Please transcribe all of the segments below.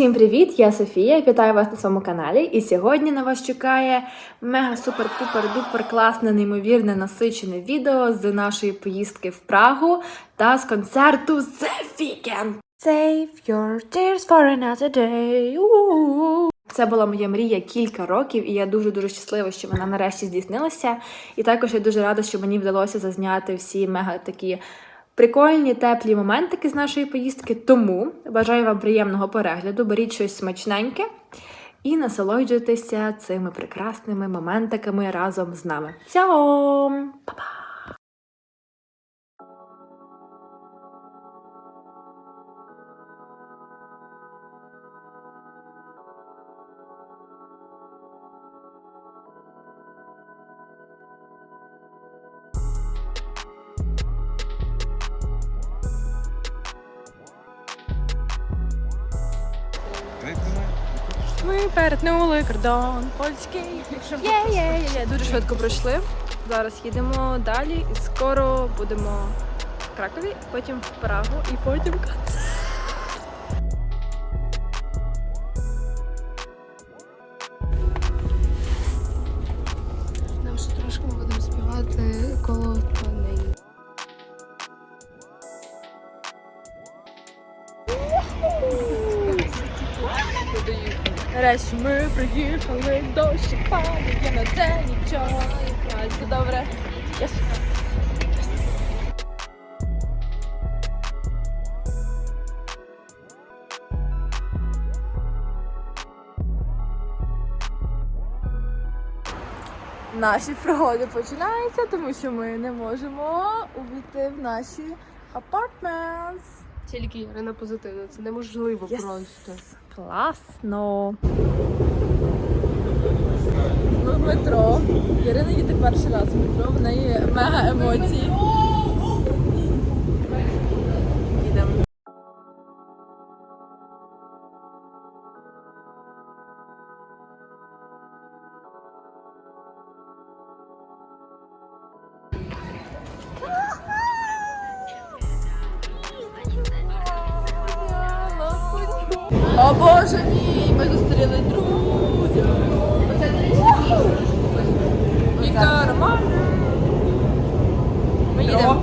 Усім привіт! Я Софія. Вітаю вас на своєму каналі. І сьогодні на вас чекає мега супер пупер дупер класне, неймовірне насичене відео з нашої поїздки в Прагу та з концерту The Weeknd. Save your tears for another day. Це була моя мрія кілька років, і я дуже дуже щаслива, що вона нарешті здійснилася. І також я дуже рада, що мені вдалося зазняти всі мега такі прикольні, теплі моментики з нашої поїздки. Тому бажаю вам приємного перегляду, беріть щось смачненьке і насолоджуйтеся цими прекрасними моментиками разом з нами. Па-па! Ми перетнули кордон польський. Є-є-є. Дуже швидко пройшли. Зараз їдемо далі і скоро будемо в Кракові, потім в Прагу і потім. Нам Нарешті ми приїхали, дощик падає, на це нічого не все добре. Yes. Наші пригоди починаються, тому що ми не можемо увійти в наші апартментс. Тільки Ірина позитивна, це неможливо Yes. просто. Класно. Ми в метро. Ірина їде перший раз в метро, в неї мега емоції. їдемо.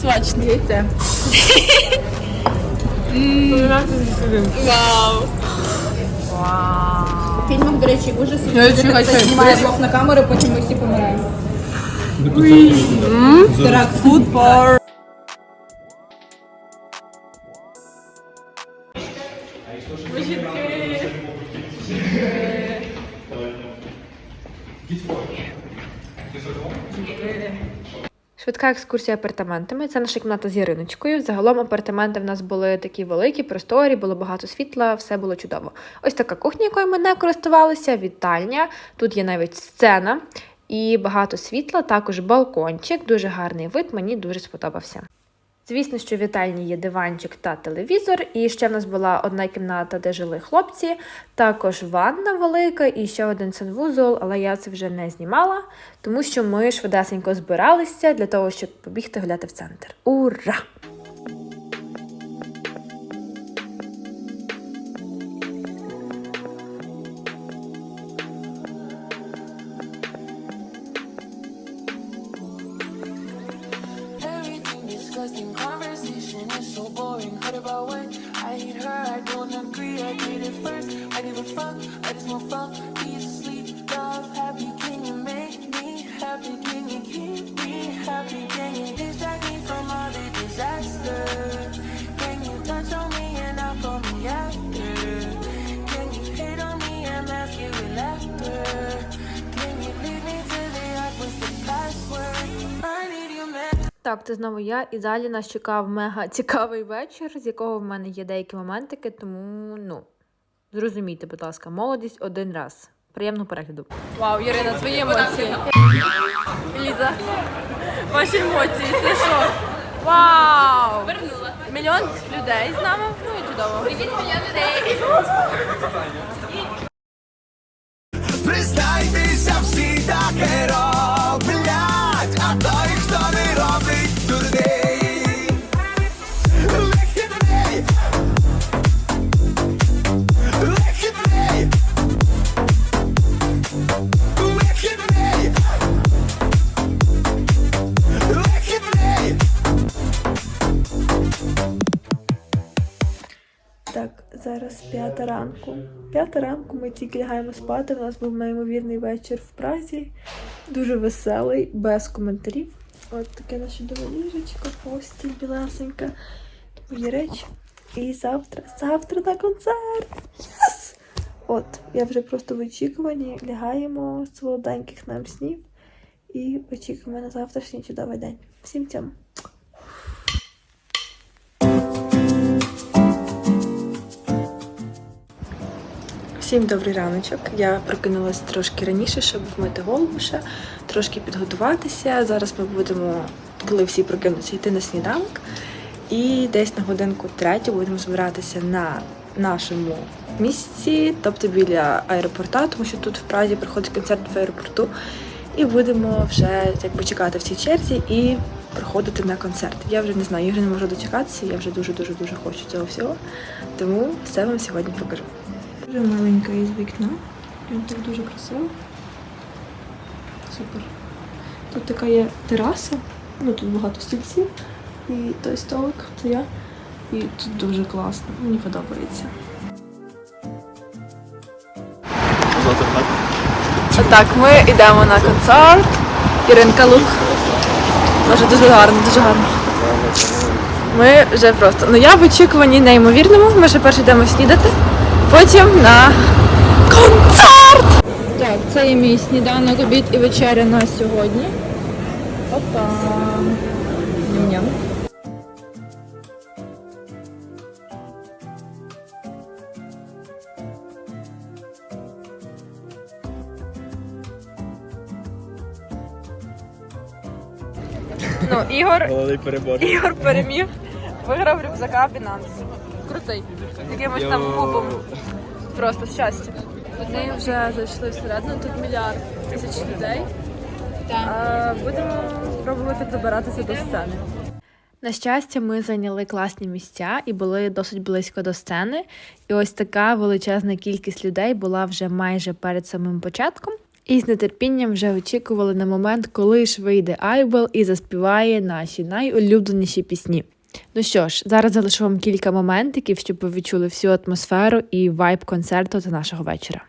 Смачно. Яйце. Вау. Вау. Фільмах, до речі, ужаси. Я чекай, чекай. Знімає блок на камеру, потім ми всі помираємо. Теракт Футбол. Швидка екскурсія апартаментами. Це наша кімната з Яриночкою. Загалом апартаменти в нас були такі великі, просторі, було багато світла, все було чудово. Ось така кухня, якою ми не користувалися, вітальня. Тут є навіть сцена і багато світла, також балкончик, дуже гарний вид, мені дуже сподобався. Звісно, що в вітальні є диванчик та телевізор, і ще в нас була одна кімната, де жили хлопці, також ванна велика і ще один санвузол, але я це вже не знімала, тому що ми швидесенько збиралися для того, щоб побігти гуляти в центр. Ура! Так, це знову я, і далі нас чекав мега цікавий вечір, з якого в мене є деякі моментики, тому ну зрозумійте, будь ласка, молодість один раз. Приємного перегляду. Вау, Ірина, твої емоції. Ліза, ваші емоції, це що? Вау! Вернула. Мільйон людей з нами. Ну і чудово. Привіт, мільйон людей. Признайтеся, всі таке роблять, Так, зараз п'ята ранку. П'ята ранку ми тільки лягаємо спати. У нас був неймовірний вечір в Празі. Дуже веселий, без коментарів. От таке наше ліжечко, постіль білесенька, мої речі. І завтра, завтра на концерт! Yes! От, я вже просто в очікуванні лягаємо солоденьких нам снів і очікуємо на завтрашній чудовий день. Всім цьому! Всім добрий раночок. Я прокинулась трошки раніше, щоб вмити голову ще, трошки підготуватися. Зараз ми будемо, коли всі прокинуться, йти на сніданок. І десь на годинку третю будемо збиратися на нашому місці, тобто біля аеропорта, тому що тут в Празі проходить концерт в аеропорту. І будемо вже якби чекати в цій черзі і проходити на концерт. Я вже не знаю, я вже не можу дочекатися, я вже дуже дуже дуже хочу цього всього. Тому все вам сьогодні покажу. Дуже маленька із вікна. Прям так дуже красиво. Супер. Тут така є тераса, ну тут багато стільців. І той столик, це я. І тут дуже класно. Мені подобається. Так, ми йдемо на концерт. Іринка Лук. Дуже дуже гарно, дуже гарно. Ми вже просто. Ну я в очікуванні неймовірному. Ми ще перше йдемо снідати, потім на концерт! Так, це є мій сніданок, обід і вечеря на сьогодні. Опа. Ням-ням. Ну, Ігор, Ігор переміг, виграв рюкзака Binance. Крутий. З якимось там кубом. Просто щастя. Вони вже зайшли всередину, тут мільярд тисяч людей. А, будемо спробувати пробиратися до сцени. На щастя, ми зайняли класні місця і були досить близько до сцени. І ось така величезна кількість людей була вже майже перед самим початком. І з нетерпінням вже очікували на момент, коли ж вийде Айбел і заспіває наші найулюбленіші пісні. Ну що ж, зараз залишу вам кілька моментиків, щоб ви відчули всю атмосферу і вайб концерту та нашого вечора.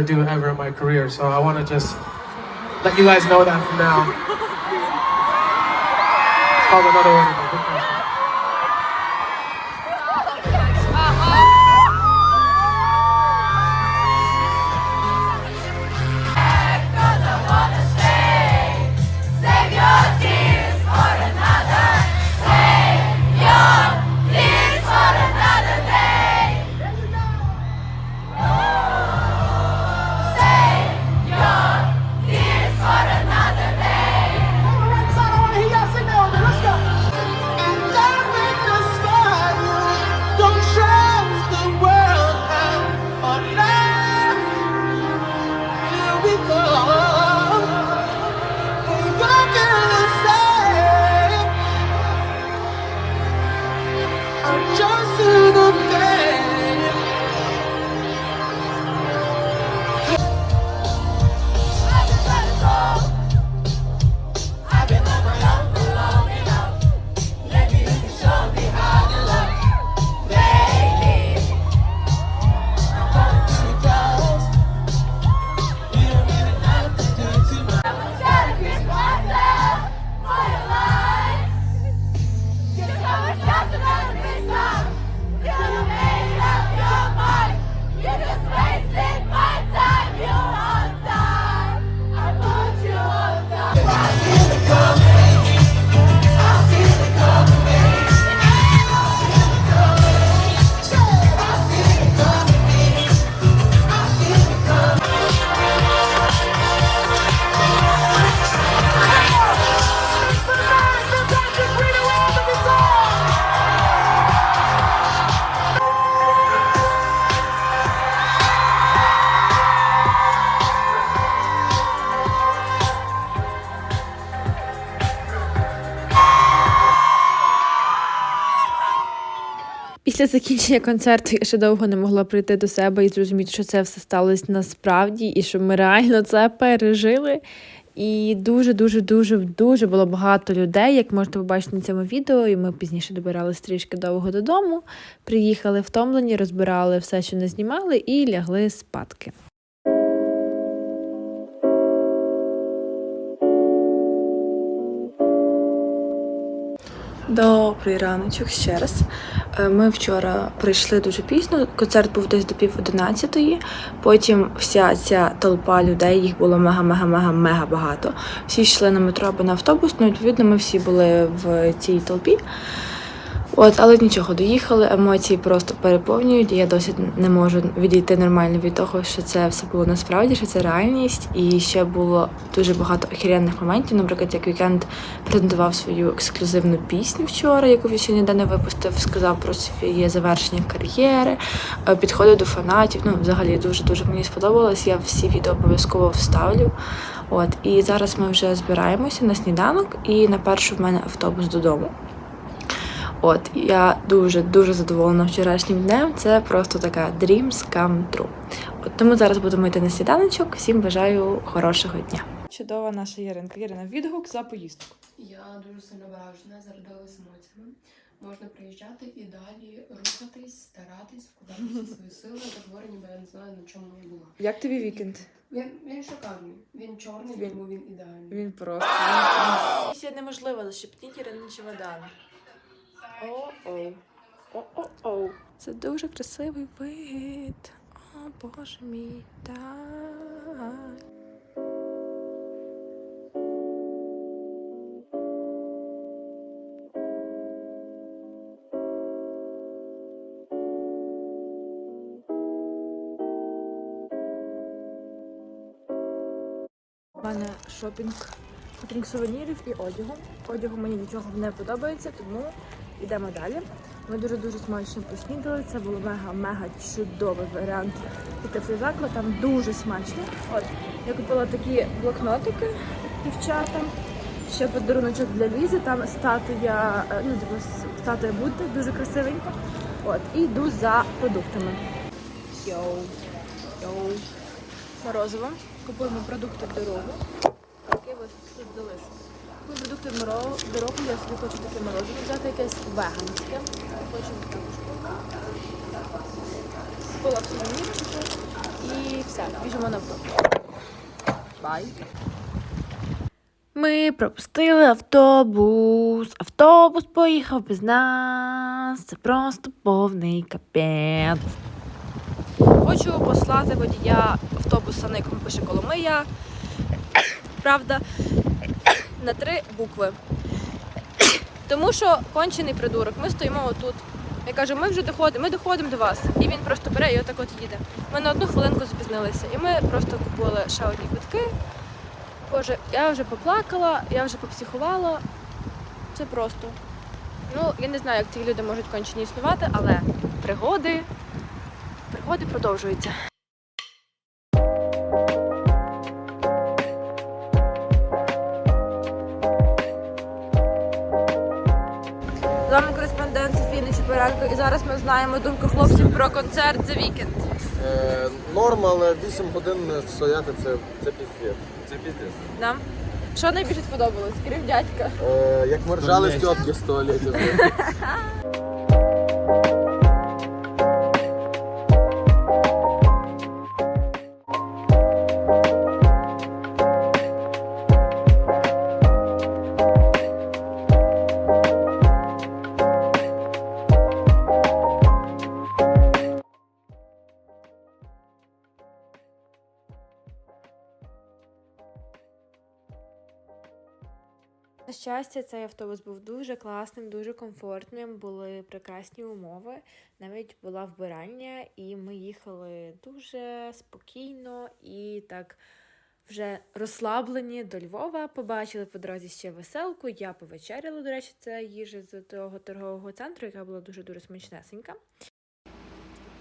Do ever in my career. So I want to just let you guys know that from now. It's called another one. Після закінчення концерту я ще довго не могла прийти до себе і зрозуміти, що це все сталося насправді, і що ми реально це пережили. І дуже, дуже, дуже, дуже було багато людей, як можете побачити на цьому відео. І ми пізніше добирались трішки довго додому. Приїхали втомлені, розбирали все, що не знімали, і лягли спадки. Добрий раночок ще раз. Е, Ми вчора прийшли дуже пізно. Концерт був десь до пів одинадцятої. Потім вся ця толпа людей, їх було мега-мега-мега-мега багато. Всі йшли на метро або на автобус. Ну, відповідно, ми всі були в цій толпі. От, але нічого, доїхали, емоції просто переповнюють. Я досі не можу відійти нормально від того, що це все було насправді, що це реальність. І ще було дуже багато охеренних моментів. Наприклад, як вікенд презентував свою ексклюзивну пісню вчора, яку він ще ніде не випустив, сказав про своє завершення кар'єри, е, підходив до фанатів. Ну, взагалі дуже дуже мені сподобалось. Я всі відео обов'язково вставлю. От і зараз ми вже збираємося на сніданок, і на першу в мене автобус додому. От я дуже дуже задоволена вчорашнім днем. Це просто така dreams come true. От тому зараз будемо йти на сніданочок. Всім бажаю хорошого дня. Чудова наша Яринка. Ярина, відгук за поїздку. Я дуже сильно вражена, зарядилась емоціями. Можна приїжджати і далі рухатись, старатись, вкладати свої сили, говорю, ніби я не знаю, на чому я була. Як тобі вікенд? Він, він шикарний, він чорний, Він- тому він ідеальний. Він просто. Місія неможлива, защепніть Ірину чемодан. Це дуже красивий вид. О, боже мій. Так. У мене шопінг, шопінг сувенірів і одягу. Одягу мені нічого не подобається, тому йдемо далі. Ми дуже-дуже смачно поснідали. Це був мега-мега чудовий варіант піти в цей заклад. Там дуже смачно. От я купила такі блокнотики дівчатам. Ще подаруночок для Лізи. Там статуя, е, ну типу статуя Будди, дуже красивенька. От, і йду за продуктами. Йоу, йоу. Морозиво. Купуємо продукти в дорогу. Які ось тут залишу. В дорогу, я собі хочу таке морозиво взяти якесь веганське. Хочу також Купила сувенірчики і все, біжимо на автобус. Бай. Ми пропустили автобус. Автобус поїхав без нас. Це просто повний капець. Хочу послати водія автобуса, на якому пише Коломия. Правда, на три букви. Тому що кончений придурок. Ми стоїмо отут. Я кажу, ми вже доходимо, ми доходимо до вас. І він просто бере і отак от їде. Ми на одну хвилинку запізнилися. І ми просто купили ще одні квитки. Боже, я вже поплакала, я вже попсихувала. Це просто. Ну, я не знаю, як ці люди можуть кончені існувати, але пригоди, пригоди продовжуються. Нечепоренко, і зараз ми знаємо думку хлопців про концерт The Weeknd. Е, норма, але 8 годин стояти це, це піздець. Це піздець. Да? Що найбільше сподобалось? Крім дядька. Е, як ми ржали з тьотки з туалетів. щастя, цей автобус був дуже класним, дуже комфортним, були прекрасні умови. Навіть була вбирання, і ми їхали дуже спокійно і так вже розслаблені до Львова. Побачили по дорозі ще веселку. Я повечеряла, до речі, це їжа з того торгового центру, яка була дуже дуже смачнесенька.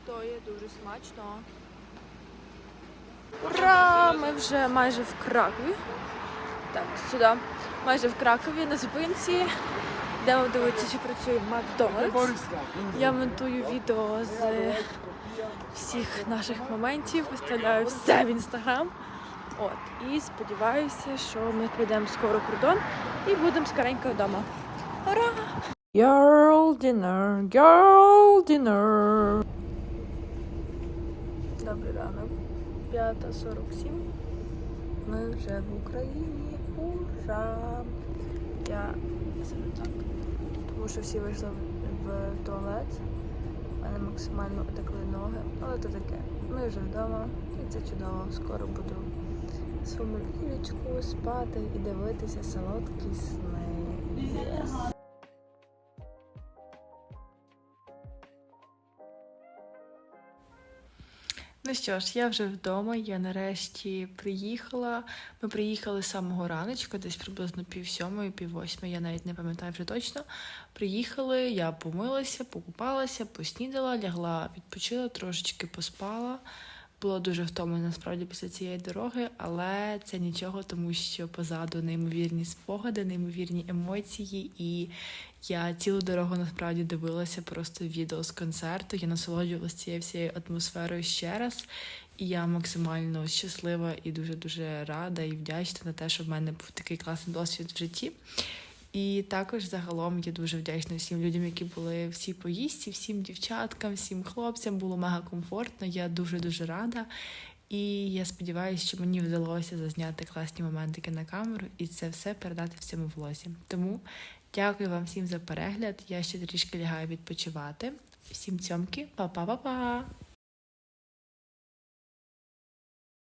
То є дуже смачно. Ура! Ми вже майже в Кракові. Так, сюди. Майже в Кракові на зупинці. Йдемо дивитися, чи працює Макдональдс. Я монтую відео з всіх наших моментів, виставляю все в інстаграм. От, і сподіваюся, що ми прийдемо скоро кордон і будемо скоренько вдома. Ура! Girl dinner, girl dinner. Добрий ранок. 5.47. Ми вже в Україні. Ура! Я саме так. Тому що всі вийшли в туалет. У мене максимально отекли ноги, але то таке. Ми вже вдома, і це чудово. Скоро буду свою своєму спати і дивитися солодкі сни. Yes. Ну що ж, я вже вдома, я нарешті приїхала. Ми приїхали з самого раночка, десь приблизно пів сьомої, пів восьмої, я навіть не пам'ятаю вже точно. Приїхали, я помилася, покупалася, поснідала, лягла, відпочила, трошечки поспала. Була дуже втомлена насправді після цієї дороги, але це нічого, тому що позаду неймовірні спогади, неймовірні емоції, і я цілу дорогу насправді дивилася просто відео з концерту. Я насолоджувалася цією всією атмосферою ще раз. І я максимально щаслива і дуже дуже рада і вдячна на те, що в мене був такий класний досвід в житті. І також загалом я дуже вдячна всім людям, які були в цій поїздці, всім дівчаткам, всім хлопцям. Було мега комфортно. Я дуже дуже рада. І я сподіваюся, що мені вдалося зазняти класні моментики на камеру і це все передати в цьому влозі. Тому дякую вам всім за перегляд. Я ще трішки лягаю відпочивати. Всім цьомки, па-па-па-па!